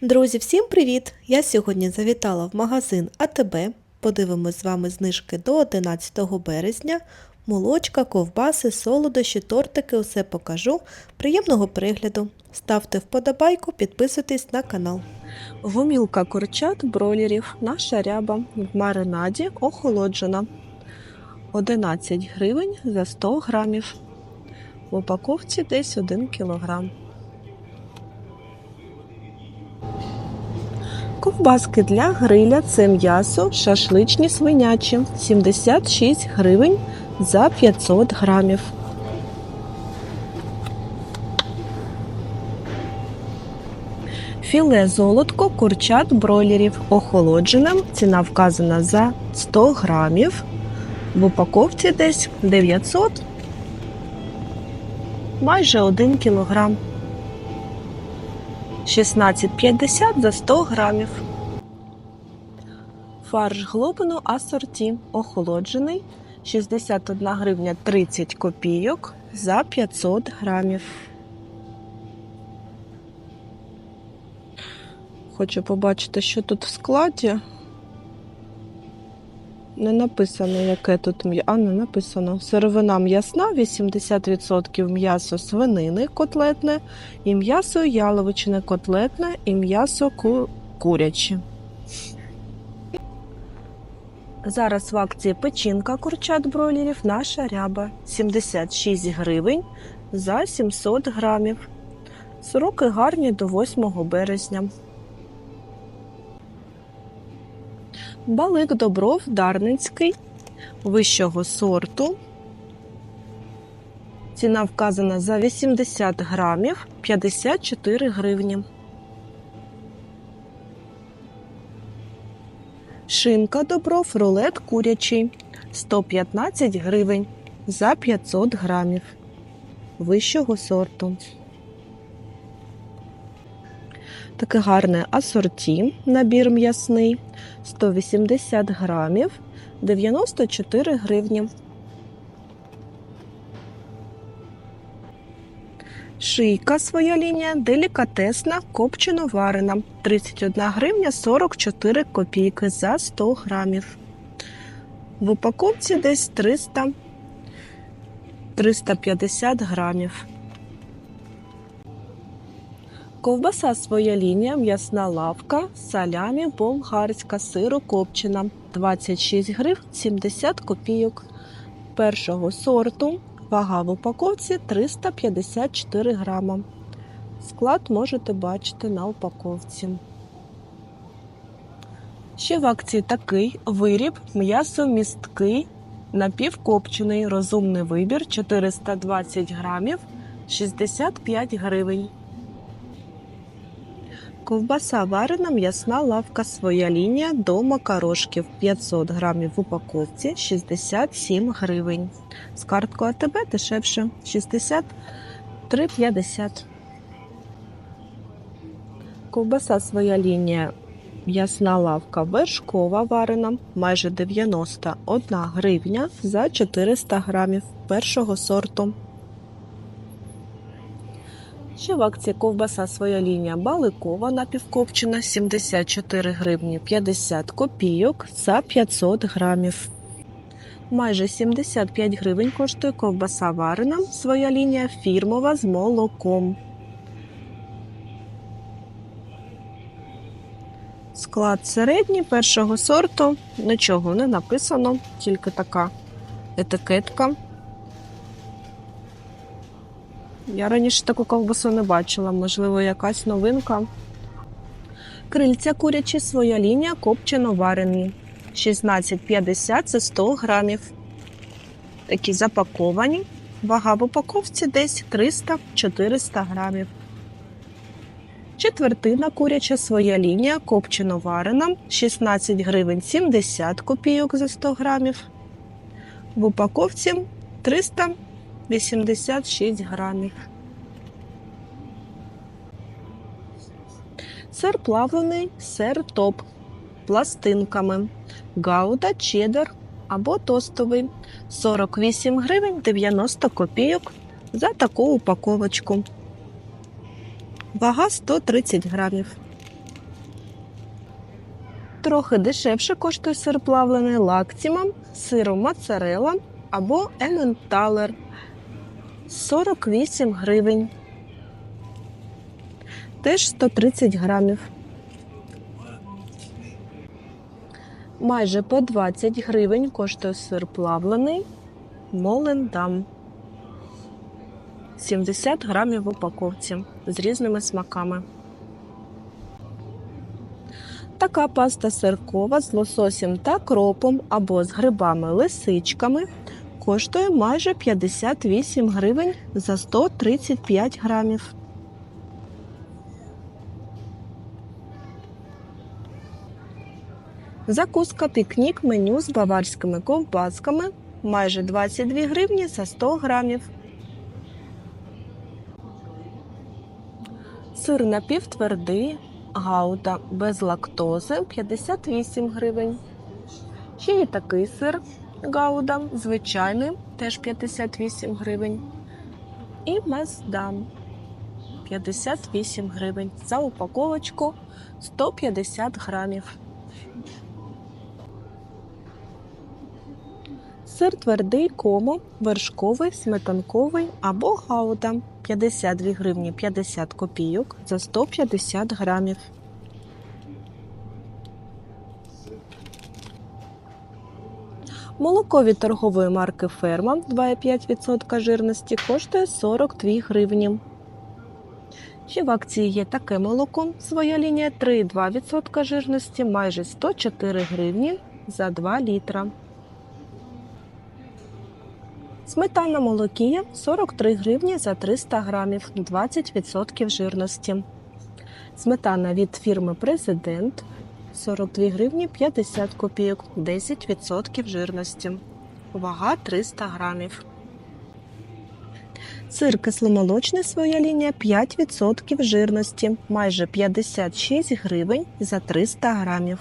Друзі, всім привіт! Я сьогодні завітала в магазин АТБ. Подивимось з вами знижки до 11 березня. Молочка, ковбаси, солодощі, тортики, усе покажу. Приємного пригляду. Ставте вподобайку, підписуйтесь на канал. Гомілка курчат бройлерів, наша ряба в маринаді охолоджена. 11 гривень за 100 грамів. В упаковці десь 1 кілограм. Ковбаски для гриля це м'ясо, шашличні свинячі 76 гривень за 500 грамів. Філе золотко курчат бройлерів охолодженим. Ціна вказана за 100 грамів. В упаковці десь 900, майже 1 кілограм. 16,50 за 100 грамів. Фарш глобину асорті охолоджений 61 гривня 30 копійок за 500 грамів. Хочу побачити, що тут в складі. Не написано, яке тут м'ясо. А, не написано. Сировина м'ясна, 80% м'ясо свинини котлетне, і м'ясо яловичне котлетне, і м'ясо ку... куряче. Зараз в акції печінка курчат бройлерів наша ряба 76 гривень за 700 грамів. Сроки гарні до 8 березня. Балик Добров Дарницький вищого сорту. Ціна вказана за 80 грамів 54 гривні. Шинка Добров рулет курячий 115 гривень за 500 грамів вищого сорту. Таке гарне асорті, набір м'ясний 180 грамів 94 гривні. Шийка своя лінія делікатесна, копчено варена 31 гривня 44 копійки за 100 грамів. В упаковці десь 300 350 грамів. Ковбаса своя лінія, м'ясна лавка, салямі, болгарська, сиро-копчена 26 гривень 70 копійок першого сорту. Вага в упаковці 354 грама. Склад можете бачити на упаковці. Ще в акції такий виріб м'ясо місткий, напівкопчений, розумний вибір 420 грамів 65 гривень. Ковбаса варена, м'ясна лавка, своя лінія до макарошків 500 грамів в упаковці 67 гривень. З карткою АТБ дешевше 63,50. Ковбаса своя лінія. М'ясна лавка вершкова варена майже 91 гривня за 400 грамів першого сорту. Ще в акції ковбаса своя лінія баликова напівкопчена 74 гривні 50 копійок за 500 грамів. Майже 75 гривень коштує ковбаса варена, своя лінія фірмова з молоком. Склад середній першого сорту, нічого не написано, тільки така етикетка. Я раніше таку ковбасу не бачила, можливо, якась новинка. Крильця курячі своя лінія копчено варені. 16,50 це 100 грамів. Такі запаковані. Вага в упаковці десь 300-400 грамів. Четвертина куряча своя лінія копчено варена. 16 гривень 70 копійок за 100 грамів. В упаковці 300 86 грамів. Сир плавлений, сир топ пластинками. Гауда, чеддер або тостовий 48 гривень 90 копійок за таку упаковочку. Вага 130 грамів. Трохи дешевше коштує сир плавлений лактіма, сиру моцарела або ементалер 48 гривень. Теж 130 грамів. Майже по 20 гривень коштує сир плавлений Молендам. 70 грамів в упаковці з різними смаками. Така паста сиркова з лососем та кропом або з грибами-лисичками коштує майже 58 гривень за 135 грамів. Закуска пікнік меню з баварськими ковбасками майже 22 гривні за 100 грамів. Сир напівтвердий, гауда без лактози 58 гривень. Ще є такий сир гауда, звичайний, теж 58 гривень. І маздам 58 гривень за упаковочку 150 грамів. Сир твердий комо, вершковий, сметанковий або гауда 52 гривні 50 копійок за 150 грамів. Молоко від торгової марки Ферма 2,5% жирності коштує 42 гривні. Ще в акції є таке молоко, своя лінія 3,2% жирності майже 104 гривні за 2 літра. Сметана молокія 43 гривні за 300 грамів, 20% жирності. Сметана від фірми Президент 42 гривні 50 копійок, 10% жирності. Вага 300 грамів. Сир кисломолочний своя лінія 5% жирності, майже 56 гривень за 300 грамів.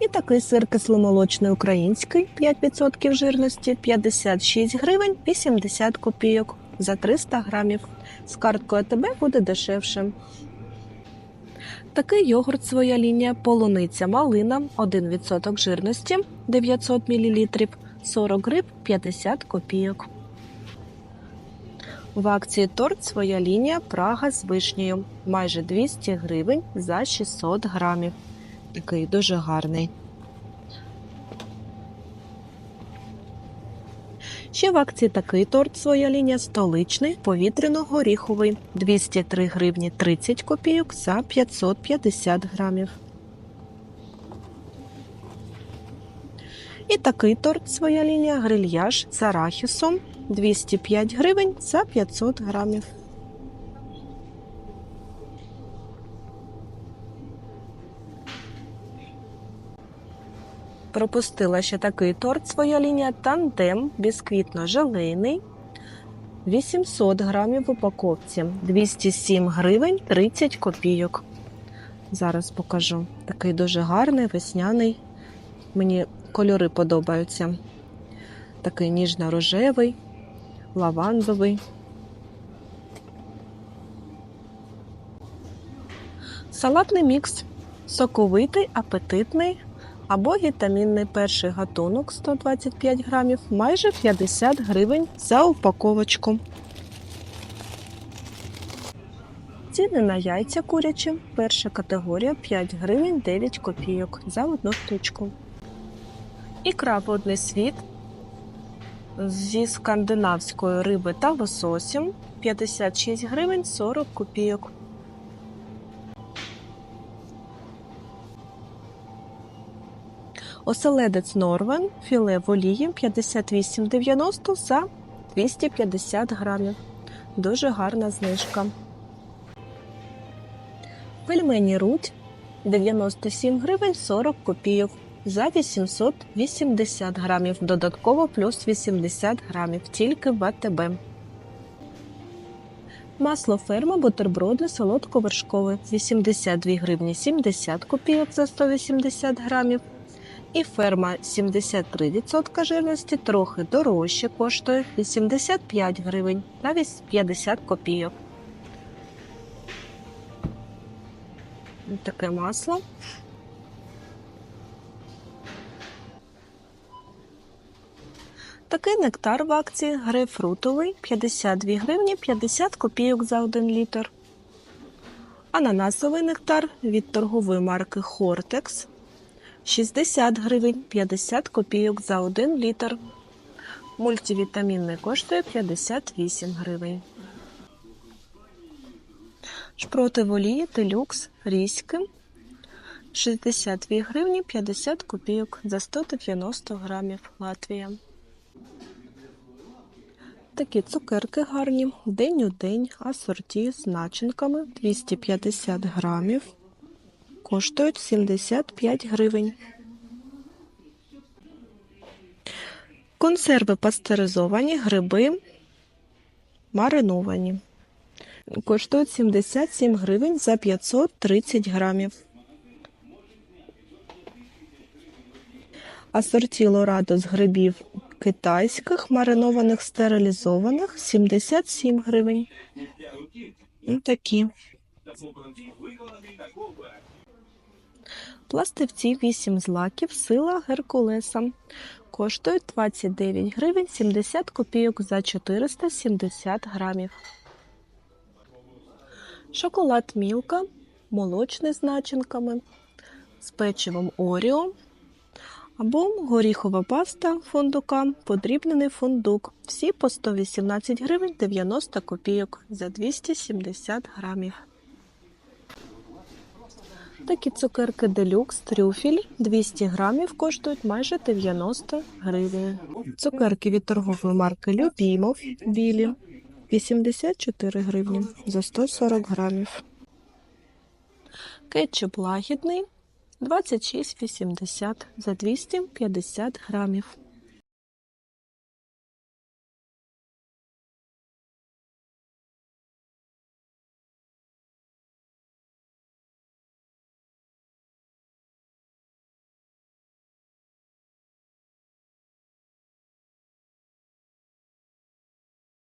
І такий сир кисломолочний український 5% жирності 56 гривень 80 копійок за 300 грамів. З карткою АТБ буде дешевше. Такий йогурт своя лінія полуниця малина 1% жирності 900 мл 40 гриб 50 копійок. В акції торт своя лінія Прага з вишнею майже 200 гривень за 600 грамів. Такий дуже гарний. Ще в акції такий торт своя лінія столичний повітряно-горіховий 203 гривні 30 копійок за 550 грамів. І такий торт своя лінія грильяж з арахісом 205 гривень за 500 грамів. Пропустила ще такий торт своя лінія тандем бісквітно-желейний 800 грамів в упаковці 207 гривень 30 копійок. Зараз покажу. Такий дуже гарний весняний. Мені кольори подобаються. Такий ніжно-рожевий, лавандовий. Салатний мікс. Соковитий, апетитний або вітамінний перший гатунок 125 грамів, майже 50 гривень за упаковочку. Ціни на яйця курячі. Перша категорія 5 гривень 9 копійок за одну штучку. Ікра водний світ зі скандинавської риби та лососем 56 гривень 40 копійок. Оселедець Норвен, філе в олії 58,90 за 250 грамів. Дуже гарна знижка. Пельмені руть 97 гривень 40 копійок за 880 грамів. Додатково плюс 80 грамів тільки в АТБ. Масло ферма бутерброди солодко-вершкове 82 гривні 70 копійок за 180 грамів. І ферма 73% жирності трохи дорожче коштує 85 гривень навіть 50 копійок. Таке масло. Такий нектар в акції грейпфрутовий 52 гривні 50 копійок за 1 літр. Ананасовий нектар від торгової марки Хортекс 60 гривень 50 копійок за 1 літр. Мультивітамінний коштує 58 гривень. Шпроти в олії делюкс різьки 62 гривні 50 копійок за 190 грамів Латвія. Такі цукерки гарні. День у день асорті з начинками 250 грамів. Коштують 75 гривень. Консерви пастеризовані, гриби мариновані. Коштують 77 гривень за 530 грамів. Асорті Лорадо з грибів китайських, маринованих, стерилізованих 77 гривень. Ось Такі. Пластивці 8 злаків, сила Геркулеса. Коштують 29 гривень 70 копійок за 470 грамів. Шоколад Мілка, молочний з начинками, з печивом Оріо або горіхова паста фундука, подрібнений фундук. Всі по 118 гривень 90 копійок за 270 грамів. Такі цукерки делюкс трюфіль 200 грамів коштують майже 90 гривень. Цукерки від торгової марки Любімов білі 84 гривні за 140 грамів. Кетчуп лагідний 26,80 за 250 грамів.